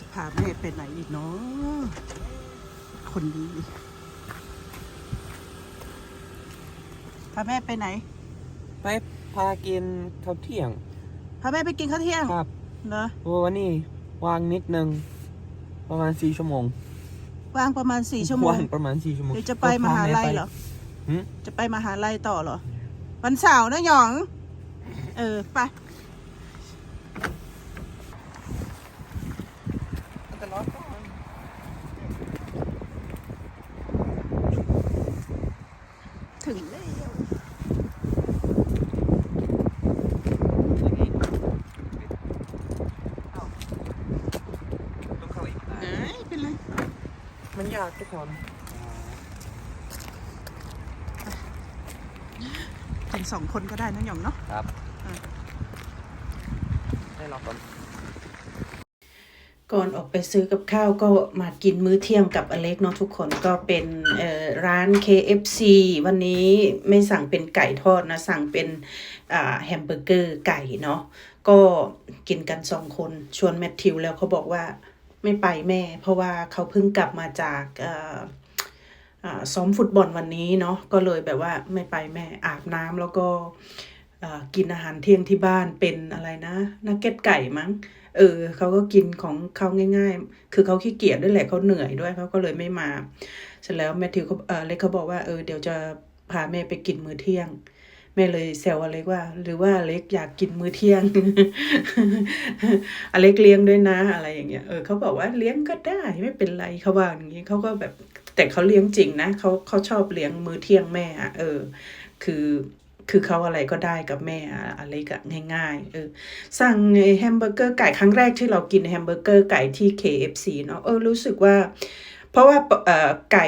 จะพาแม่ไปไหนอีกเนาะคนดีพาแม่ไปไหน ไปพากินข้าวเที่ยง พาแม่ไปกินข้าวเที่ยงครับเหรอเพราะว่าวันนี้วางนิดนึง ประมาณสี่ชั่วโมงว่างประมาณสี่ชั่วโมงวางประมาณสี่ชั่วโมงเดี๋ยวจะไปมหาลัยเหรอหืมจะไปมหาลัยต่อเหรอ วันเสาร์นะหยอง เออ ไป ต่รอก่อนถึงแล้วต้องเข้าอีกไหนเป็นไรมันยากทุกคนถึงสองคนก็ได้นะหยองเนาะครับได้รอก่อน ก่อนออกไปซื้อกับข้าวก็มากินมื้อเที่ยงกับอเล็กเนาะทุกคนก็เป็นเอ่อร้าน KFC วันนี้ไม่สั่งเป็นไก่ทอดนะ สั่งเป็นอ่าแฮมเบอร์เกอร์ไก่เนาะก็กินกันสองคนชวนแมทธิวแล้วเขาบอกว่าไม่ไปแม่ เพราะว่าเขาเพิ่งกลับมาจากอ่ออ่าซ้อมฟุตบอลวันนี้เนาะก็เลยแบบว่าไม่ไปแม่อาบน้ำแล้วก็กินอาหารเที่ยงที่บ้านเป็นอะไรนะนักเก็ตไก่มั้ง เออเขาก็กินของเขาง่าย ๆ คือเขาขี้เกียจด้วยแหละเขาเหนื่อยด้วยเขาก็เลยไม่มา เสร็จแล้วแมทธิวเขาเออเล็กเขาบอกว่าเออเดี๋ยวจะพาแม่ไปกินมื้อเที่ยงแม่เลยแซวอเล็กว่า หรือว่าอเล็กอยากกินมื้อเที่ยง อเล็กเลี้ยงด้วยนะ อะไรอย่างเงี้ยเออเขาบอกว่าเลี้ยงก็ได้ไม่เป็นไรเขาว่าอย่างงี้เขาก็แบบแต่เขาเลี้ยงจริงนะเขาเขาชอบเลี้ยงมื้อเที่ยงแม่อะเออ คือ คือเขาอะไรก็ได้กับแม่อะไรก็ง่ายๆเออสั่งแฮมเบอร์เกอร์ไก่ครั้งแรกที่เรากินแฮมเบอร์เกอร์ไก่ที่ KFC เนาะเออรู้สึกว่า เพราะว่าเอ่อไก่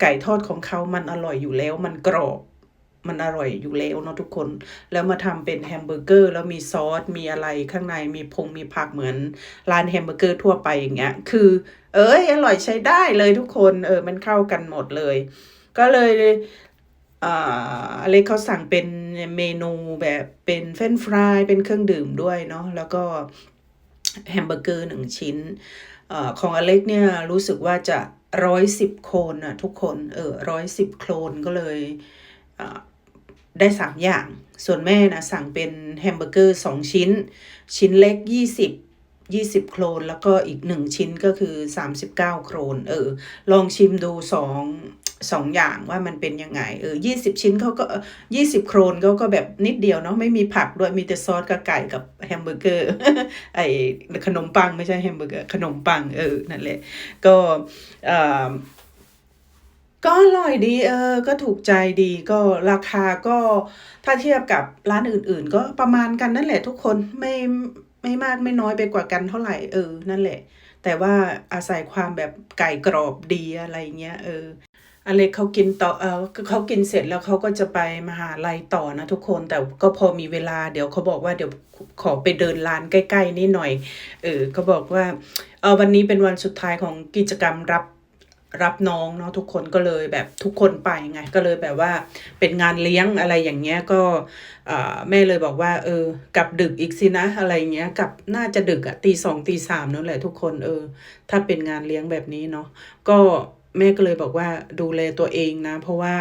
ไก่ทอดของเขามันอร่อยอยู่แล้วมันกรอบมันอร่อยอยู่แล้วเนาะทุกคน แล้วมาทำเป็นแฮมเบอร์เกอร์แล้วมีซอส มีอะไรข้างในมีพงมีผักเหมือนร้านแฮมเบอร์เกอร์ทั่วไปอย่างเงี้ย คือ เอ้ยอร่อยใช้ได้เลยทุกคน เออ มันเข้ากันหมดเลย ก็เลย อ่าอเล็กเขาสั่งเป็นเมนูแบบเป็นเฟรนฟรายเป็นเครื่องดื่มด้วยเนาะแล้วก็แฮมเบอร์เกอร์หนึ่งชิ้นอ่อของอเล็กเนี่ยรู้สึกว่าจะร้อยสิบโคลนอะทุกคนเออร้อยสิบโคลนก็เลยอ่าได้สามอย่าง ส่วนแม่นะสั่งเป็นแฮมเบอร์เกอร์สองชิ้น ชิ้นเล็กยี่สิบยี่สิบโคลนแล้วก็อีกหนึ่งชิ้นก็คือสามสิบเก้าโคลนเออลองชิมดูสอง สองอย่างว่ามันเป็นยังไงเออยี่สิบชิ้นเขาก็ยี่สิบโครนเขาก็แบบนิดเดียวเนาะไม่มีผักด้วยมีแต่ซอสกับไก่กับแฮมเบอร์เกอร์ไอขนมปังไม่ใช่แฮมเบอร์เกอร์ขนมปังเออนั่นแหละก็เออก็อร่อยดีเออ ก็ถูกใจดีก็ราคาก็ถ้าเทียบกับร้านอื่น ๆ ก็ประมาณกันนั่นแหละทุกคนไม่ไม่มากไม่น้อยไปกว่ากันเท่าไหร่เออนั่นแหละแต่ว่าอาศัยความแบบไก่กรอบดีอะไรเงี้ยเออ อเล็กเขากินต่อเออเขากินเสร็จแล้วเขาก็จะไปมหาลัยต่อนะทุกคนแต่ก็พอมีเวลาเดี๋ยวเขาบอกว่าเดี๋ยวขอไปเดินร้านใกล้ ๆ นี่หน่อย เออเขาบอกว่าเออวันนี้เป็นวันสุดท้ายของกิจกรรมรับรับน้องเนาะทุกคนก็เลยแบบทุกคนไปไงก็เลยแบบว่าเป็นงานเลี้ยงอะไรอย่างเงี้ยก็อ่าแม่เลยบอกว่า เออกลับดึกอีกสินะอะไรเงี้ยกลับน่าจะดึกอะตีสองตีสามนั่นแหละทุกคนเออ ถ้าเป็นงานเลี้ยงแบบนี้เนาะก็ แม่ก็เลยบอกว่าดูแลตัวเองนะ เพราะว่า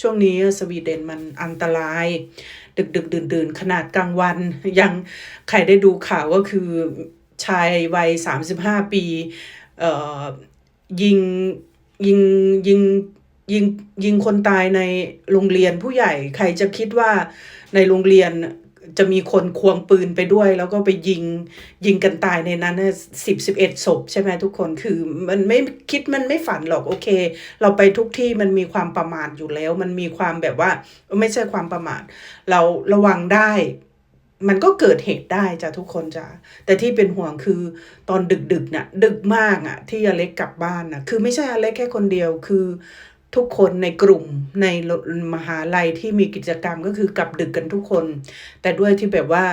ช่วงนี้สวีเดนมันอันตราย ดึกดึกดื่นดื่นๆขนาดกลางวัน ยังใครได้ดูข่าวก็คือชายวัยสามสิบห้าปีเอ่อยิงยิงยิงยิงยิงคนตายในโรงเรียนผู้ใหญ่ ใครจะคิดว่าในโรงเรียน จะมีคนควงปืนไปด้วย แล้วก็ไปยิงยิงกันตายในนั้นสิบสิบเอ็ดศพใช่ไหมทุกคนคือมันไม่คิดมันไม่ฝันหรอกโอเค เราไปทุกที่มันมีความประมาทอยู่แล้ว มันมีความแบบว่าไม่ใช่ความประมาท เราระวังได้มันก็เกิดเหตุได้จ้ะทุกคนจ้ะแต่ที่เป็นห่วงคือตอนดึกๆน่ะดึกมากอะที่อเล็กกลับบ้านน่ะคือไม่ใช่อเล็กแค่คนเดียวคือ ทุกคนในกลุ่มในมหาลัยที่มีกิจกรรมก็คือกลับดึกกันทุกคน แต่ด้วยที่แบบว่า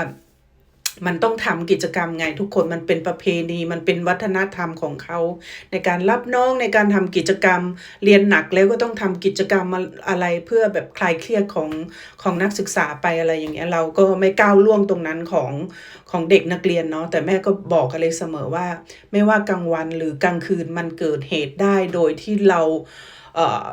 มันต้องทำกิจกรรมไงทุกคนมันเป็นประเพณีมันเป็นวัฒนธรรมของเขา ในการรับน้องในการทำกิจกรรม เรียนหนักแล้วก็ต้องทำกิจกรรมอะไรเพื่อแบบคลายเครียดของของนักศึกษาไปอะไรอย่างเงี้ยเราก็ไม่ก้าวล่วงตรงนั้นของของเด็กนักเรียนเนาะแต่แม่ก็บอกกันเลยเสมอว่า ไม่ว่ากลางวันหรือกลางคืนมันเกิดเหตุได้โดยที่เรา เออ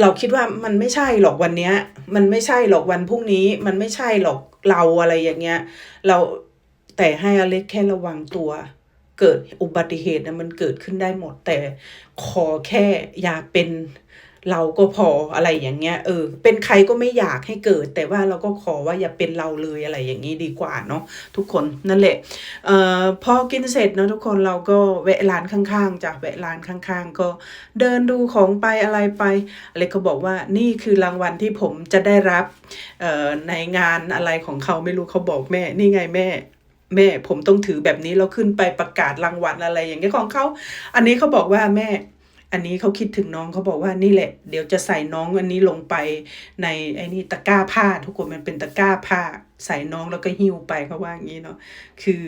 เราคิดว่ามันไม่ใช่หรอกวันเนี้ย มันไม่ใช่หรอกวันพรุ่งนี้ มันไม่ใช่หรอกเราอะไรอย่างเงี้ย เราแต่ให้อเล็กแค่ระวังตัว เกิดอุบัติเหตุนะมันเกิดขึ้นได้หมด แต่ขอแค่อย่าเป็น เราก็พออะไรอย่างเงี้ยเออเป็นใครก็ไม่อยากให้เกิด แต่ว่าเราก็ขอว่าอย่าเป็นเราเลยอะไรอย่างนี้ดีกว่าเนาะทุกคนนั่นแหละเอ่อพอกินเสร็จเนอะทุกคนเราก็แวะร้านข้างๆจากแวะร้านข้างๆ ก็เดินดูของไปอะไรไปอะไรก็บอกว่านี่คือรางวัลที่ผมจะได้รับเอ่อในงานอะไรของเขาไม่รู้เขาบอกแม่นี่ไงแม่แม่ผมต้องถือแบบนี้แล้วขึ้นไปประกาศรางวัลอะไรอย่างเงี้ยของเขา อันนี้เขาบอกว่าแม่ อันนี้เขาคิดถึงน้องเขาบอกว่านี่แหละ เดี๋ยวจะใส่น้องอันนี้ลงไปในไอ้นี่ตะกร้าผ้า ทุกคนมันเป็นตะกร้าผ้า ใส่น้องแล้วก็หิ้วไปเขาว่าอย่างนี้เนาะคือ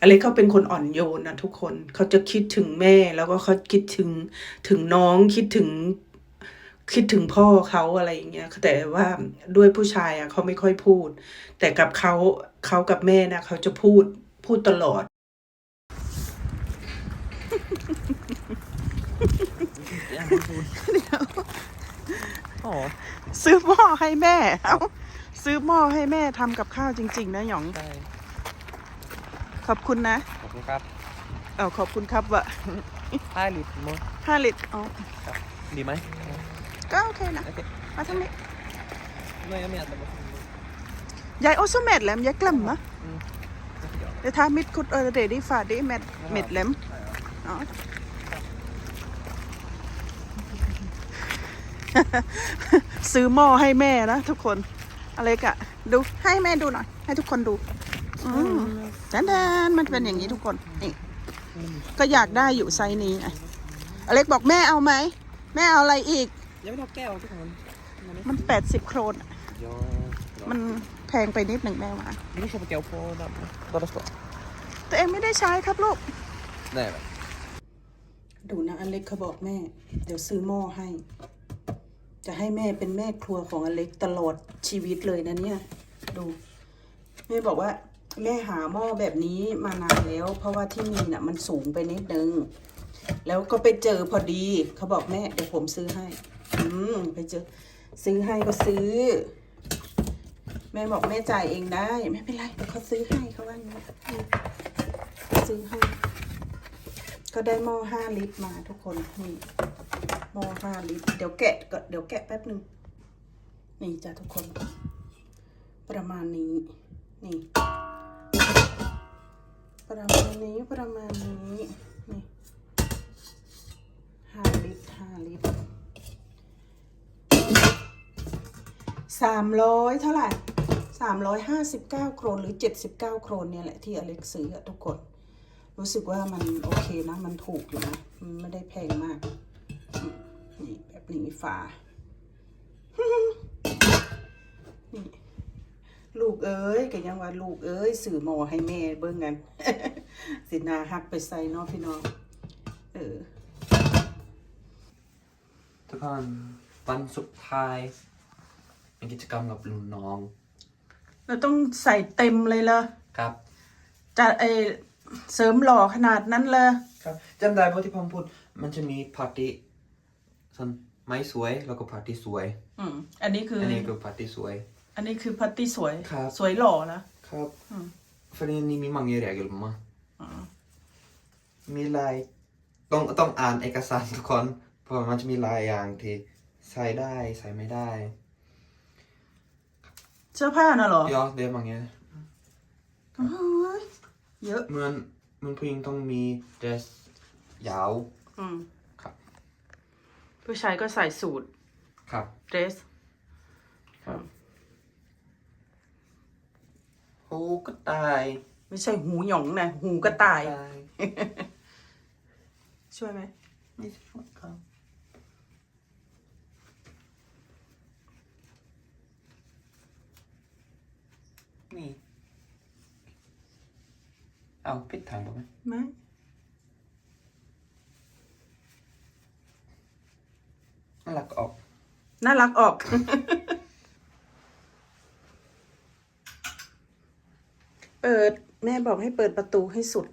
อะไรเขาเป็นคนอ่อนโยนนะทุกคนเขาจะคิดถึงแม่แล้วก็เขาคิดถึงถึงน้องคิดถึงคิดถึงพ่อเขาอะไรอย่างเงี้ยแต่ว่าด้วยผู้ชายอะเขาไม่ค่อยพูด แต่กับเขาเขากับแม่นะเขาจะพูดพูดตลอด อ๋อซื้อหม้อให้แม่เอาซื้อหม้อให้แม่ทำกับข้าวจริง ๆ นะหยอง ใช่ขอบคุณนะขอบคุณครับเอาขอบคุณครับวะห้าลิตรมั้งห้าลิตรอ๋อดีไหมก็โอเคนะ โอเคมาทางนี้ ไม่ไม่อาจจะไม่ยายโอซูเม็ดแหลมยายกล่ำมะอืมเดี๋ยวถ้ามิดคุดเออเดยวดีฟาดีเม็ดเม็ดแหลมอ๋อ ซื้อหม้อให้แม่นะทุกคน อะไรกะ ดูให้แม่ดูหน่อย ให้ทุกคนดูอืมแดนๆมันเป็นอย่างนี้ทุกคนนี่ก็อยากได้อยู่ไซส์นี้ไงอเล็กบอกแม่เอาไหม แม่เอาอะไรอีกยังไม่ทำแก้วทุกคน มันแปดสิบโครนอะยอมันแพงไปนิดหนึ่งแม่ว่านี่ใช่แก้วโฟดับตัวละสองตัวเองไม่ได้ใช้ครับลูกได้ไหมดูนะอเล็กเขาบอกแม่ เดี๋ยวซื้อหม้อให้ จะให้แม่เป็นแม่ครัวของอเล็กตลอดชีวิตเลยนะเนี่ย ดูแม่บอกว่า แม่หาหม้อแบบนี้มานานแล้ว เพราะว่าที่มีน่ะ มันสูงไปนิดนึง แล้วก็ไปเจอพอดีเขาบอกแม่เดี๋ยวผมซื้อให้ อืมไปเจอ ซื้อให้ก็ซื้อ แม่บอกแม่จ่ายเองได้ ไม่เป็นไรเดี๋ยวเขาซื้อให้เขาว่างนี้ซื้อให้ก็ได้หม้อห้าลิตรมาทุกคนนี่ หม้อห้าลิตร เดี๋ยวแกะก็เดี๋ยวแกะแป๊บหนึ่งนี่จ้ะทุกคน ประมาณนี้ นี่ ประมาณนี้ประมาณนี้นี่ห้าลิตรห้าลิตรสามร้อยเท่าไหร่สามร้อยห้าสิบเก้าโครนหรือเจ็ดสิบเก้าโครนเนี่ยแหละที่อเล็กซื้อทุกคน รู้สึกว่ามันโอเคนะ มันถูกอยู่นะ มันไม่ได้แพงมาก นี่แบบนี้ฝา นี่ลูกเอ้ยก็ยังว่าลูกเอ้ยสื่อหมอให้แม่เบิ่งกัน สินาฮักไปใส่เนาะพี่น้อง เออ ทุกคนวันสุดท้ายเป็นกิจกรรมกับลุงน้อง เราต้องใส่เต็มเลยเลยครับ จะเออเสริมหล่อขนาดนั้นเลยครับจำได้เพราะที่ผมพูดมันจะมีพาร์ตี้ส่วน ไม้สวยแล้วก็พาร์ตี้สวย อืมอันนี้คืออัอันนี้คือพาร์ตี้สวยอันนี้คือพัตตี้สวย ครับ สวยหล่อนะครับ อืม för det är ni min många regler mamma อ๋อมีลายต้องต้องอ่านเอกสารทุกคนเพราะมันจะมีลายอย่างที่ใส่ได้ใส่ไม่ได้เสื้อผ้าน่ะเหรอ ja det är många โอ้ยเยอะ เหมือนเหมือนผู้หญิงต้องมีเดรสยาวอืมครับ ผู้ชายก็ใส่สูทครับเดรส ครับหูก็ตายไม่ใช่หูหยองนะหูกระต่ายตายช่วยไหมไม่ใช่ครับนี่ เอาปิดทางถูกไหมไหม น่ารักออก น่ารักออก เปิดแม่บอกให้เปิดประตูให้สุด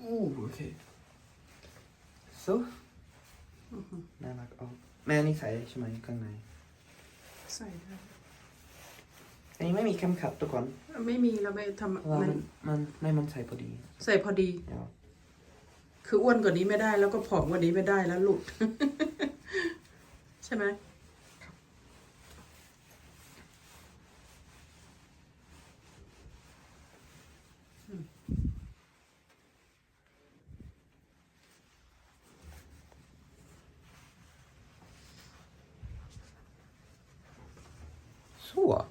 อู้โอเค so น่ารักออกแม่ นี่ใส่ใช่ไหมข้างใน ใส่ได้อันนี้ไม่มีเข็มขัดทุกคนไม่มีเราไม่ทเพราะว่าำมัมันนมันไม่มันใส่พอดีใส่พอดี เดี๋ยวคืออ้วนกว่านี้ไม่ได้แล้วก็ผอมกว่านี้ไม่ได้แล้วหลุด ใช่ไหม Så.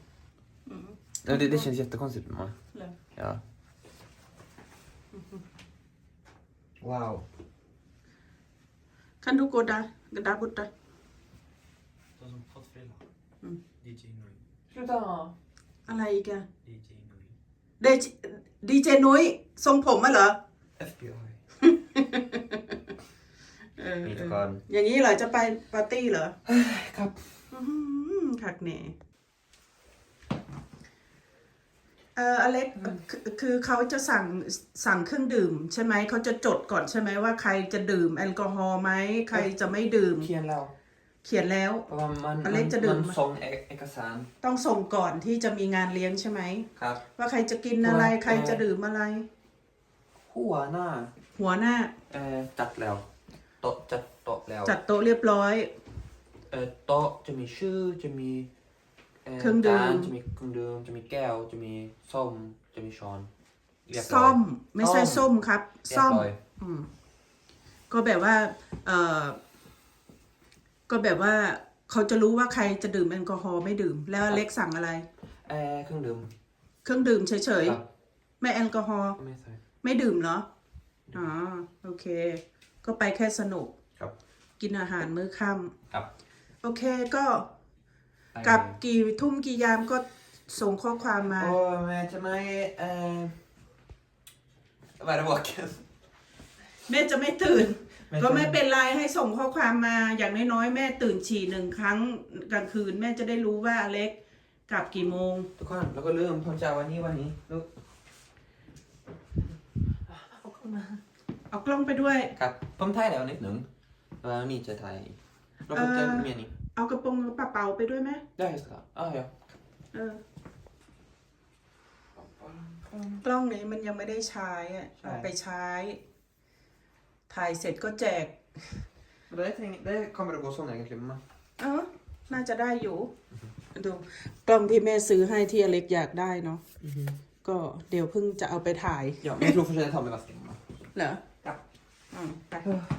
Ja, det, det känns jättekonstigt. mamma. เลย Ja. Wow. Kan du gå där, där borta? De som fått frilla. Mm. DJ Nui. Sluta! อะไรอีกอะ DJ Nui. เดจดีเจนุ้ยทรงผมอะเหรอ FBI. เออมีเอทุกอคนอย่างนี้เหรอจะไปปาร์ตี้เหรอ ครับอื้อหือคักเน่ เอออเล็กคือคือเขาจะสั่งสั่งเครื่องดื่ม ใช่ไหมเขาจะจดก่อนใช่ไหมว่าใครจะดื่มแอลกอฮอล์ไหมใครจะไม่ดื่ม เขียนแล้ว เขียนแล้วเพราะว่ามันอเล็กจะดื่มมันส่งเอกเอกสาร ต้องส่งก่อนที่จะมีงานเลี้ยงใช่ไหมครับ ว่าใครจะกินอะไรตัวใครจะดื่มอะไร หัวหน้า หัวหน้าเอ่อจัดแล้วโต๊ะจัดโต๊ะแล้ว จัดโต๊ะเรียบร้อย เอ่อโต๊ะจะมีชื่อจะมี เครื่องดื่ม จานจะมีเครื่องดื่มจะมีแก้วจะมีส้มจะมีช้อนเรียบร้อยส้มไม่ใช่ส้มครับ เรียบส้มร้อยอืมก็แบบว่า เออก็แบบว่าเขาจะรู้ว่าใครจะดื่มแอลกอฮอล์ไม่ดื่ม แล้วอเล็กสั่งอะไร เอ่อเครื่องดื่มเครื่องดื่มเฉยครับๆ ไม่แอลกอฮอล์ไม่ใส่ไม่ดื่มเหรออ๋อโอเค ก็ไปแค่สนุก ครับ กินอาหารมื้อค่ครับำโอเคก็ กลับกี่ทุ่มกี่ยามก็ส่งข้อความมาโอ้แม่จะไม่เอ่อ vad är det vaken แม่จะไม่ตื่น แม่จะ ก็ไม่เป็นไรให้ส่งข้อความมาอย่างน้อยๆแม่ตื่นฉี่หนึ่งครั้งกลางคืนแม่จะได้รู้ว่าอเล็กกลับกี่โมง ทุกคนแล้วก็ลืมผมจะเอาวันนี้วันนี้ลูกเอากล้องไปด้วย ครับผมถ่ายแล้วนิดหนึ่งแล้วนี่จะถ่ายอีกแล้วผมจะเอ่อมีอันนี้ เอากระโปรงกระเป๋าไปด้วยไหมได้ครับอ้าวเดี๋ยวเออ กล้องนี้มันยังไม่ได้ใช้อะเอาไปใช้ ถ่ายเสร็จก็แจก Men det, tänk- det kommer att gå sån egentligen mamma เออ น่าจะได้อยู่ ดูกล้องที่แม่ซื้อให้ที่อเล็กอยากได้เนาะก็เดี๋ยวเพิ่งจะเอาไปถ่าย Ja, men jag tror först att jag tar med vasken mamma เหรอครับอืมไป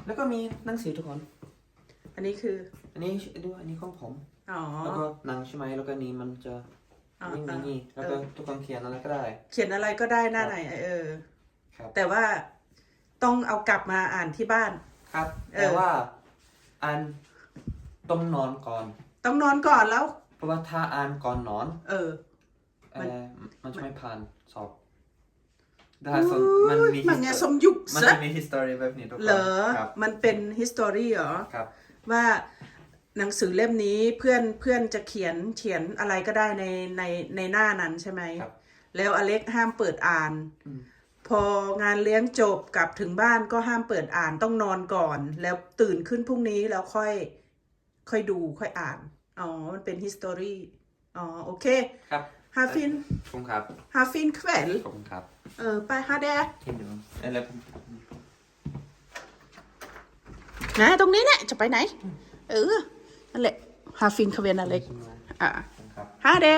แล้วก็มีหนังสื อันนี้คือ อันนี้ดูอันนี้ของผม อ๋อ แล้วก็หนังใช่ไหมแล้วก็นี้มันจะอ่านี่นี่นี่แล้วก็ทุกคนเขียนอะไรก็ได้ เขียนอะไรก็ได้หน้าไหนเออ ครับ แต่ว่าต้องเอากลับมาอ่านที่บ้าน ครับ เออ แต่ว่าอ่านต้องนอนก่อน ต้องนอนก่อนแล้ว เพราะว่าถ้าอ่านก่อนนอนเออ เอมัน อมันจะไม่ผ่านสอบได้ส่วนมันมี มันไง histo- สมยุคมันซะจะมี history แบบนี้ทุกคนเหรอ ครับ มันเป็น history เหรอ ครับ ว่าหนังสือเล่มนี้เพื่อนเพื่อนจะเขียนเขียนอะไรก็ได้ในในในหน้านั้นใช่ไหมครับ แล้วอเล็กห้ามเปิดอ่าน อืม พองานเลี้ยงจบกลับถึงบ้านก็ห้ามเปิดอ่านต้องนอนก่อน แล้วตื่นขึ้นพรุ่งนี้แล้วค่อย ค่อยดูค่อยอ่าน อ๋อ มันเป็น history อ๋อ โอเคครับ ฮาฟิน ขอบคุณครับ ฮาฟินแขวนขอบคุณครับ เออ ไปฮาแด ที่หนึ่งเอะไรผม นะตรงนี้แหละจะไปไหน เออ นั่นแหละฮาฟินแขวนอเล็กอะขอบคุณครับฮาแด